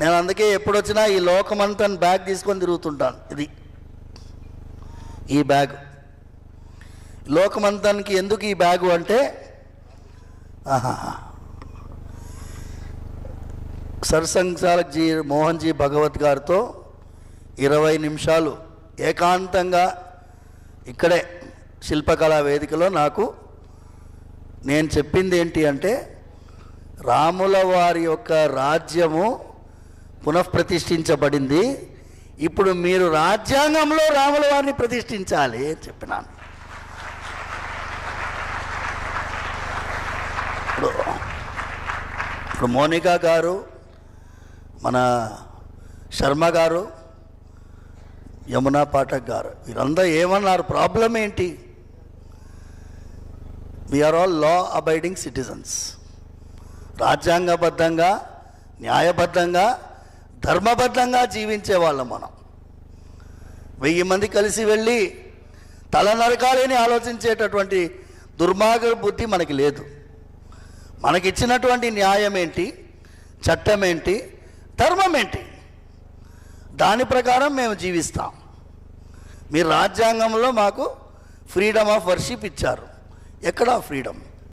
నేను అందుకే ఎప్పుడు వచ్చినా ఈ లోకమంతా బ్యాగ్ తీసుకొని తిరుగుతుంటాను. ఇది. ఈ బ్యాగ్. లోకమంతానికి ఎందుకు ఈ బ్యాగు అంటే ఆహాహా. సర్సంఘాలక్ జీ మోహన్ జీ భగవత్ గారితో ఇరవై నిమిషాలు ఏకాంతంగా ఇక్కడే శిల్పకళా వేదికలో నాకు నేను చెప్పింది ఏంటి అంటే రాముల వారి యొక్క రాజ్యము పునఃప్రతిష్ఠించబడింది. ఇప్పుడు మీరు రాజ్యాంగంలో రాముల వారిని ప్రతిష్ఠించాలి అని చెప్పినాను. ఇప్పుడు ఇప్పుడు మోనికా గారు మన శర్మ గారు యమునా పాఠక్ గారు వీరందరూ ఏమన్నారు? ప్రాబ్లం ఏంటి? We're all law abiding citizens రాజ్యాంగబద్ధంగా న్యాయబద్ధంగా ధర్మబద్ధంగా జీవించే వాళ్ళం మనం. వెయ్యి మంది కలిసి వెళ్ళి తల నరకాలని ఆలోచించేటటువంటి దుర్మార్గ బుద్ధి మనకి లేదు. మనకిచ్చినటువంటి న్యాయం ఏంటి? చట్టం ఏంటి? ధర్మం ఏంటి? దాని ప్రకారం మేము జీవిస్తాం. మీ రాజ్యాంగంలో మాకు ఫ్రీడమ్ ఆఫ్ వర్షిప్ ఇచ్చారు. ఎక్కడ ఫ్రీడమ్?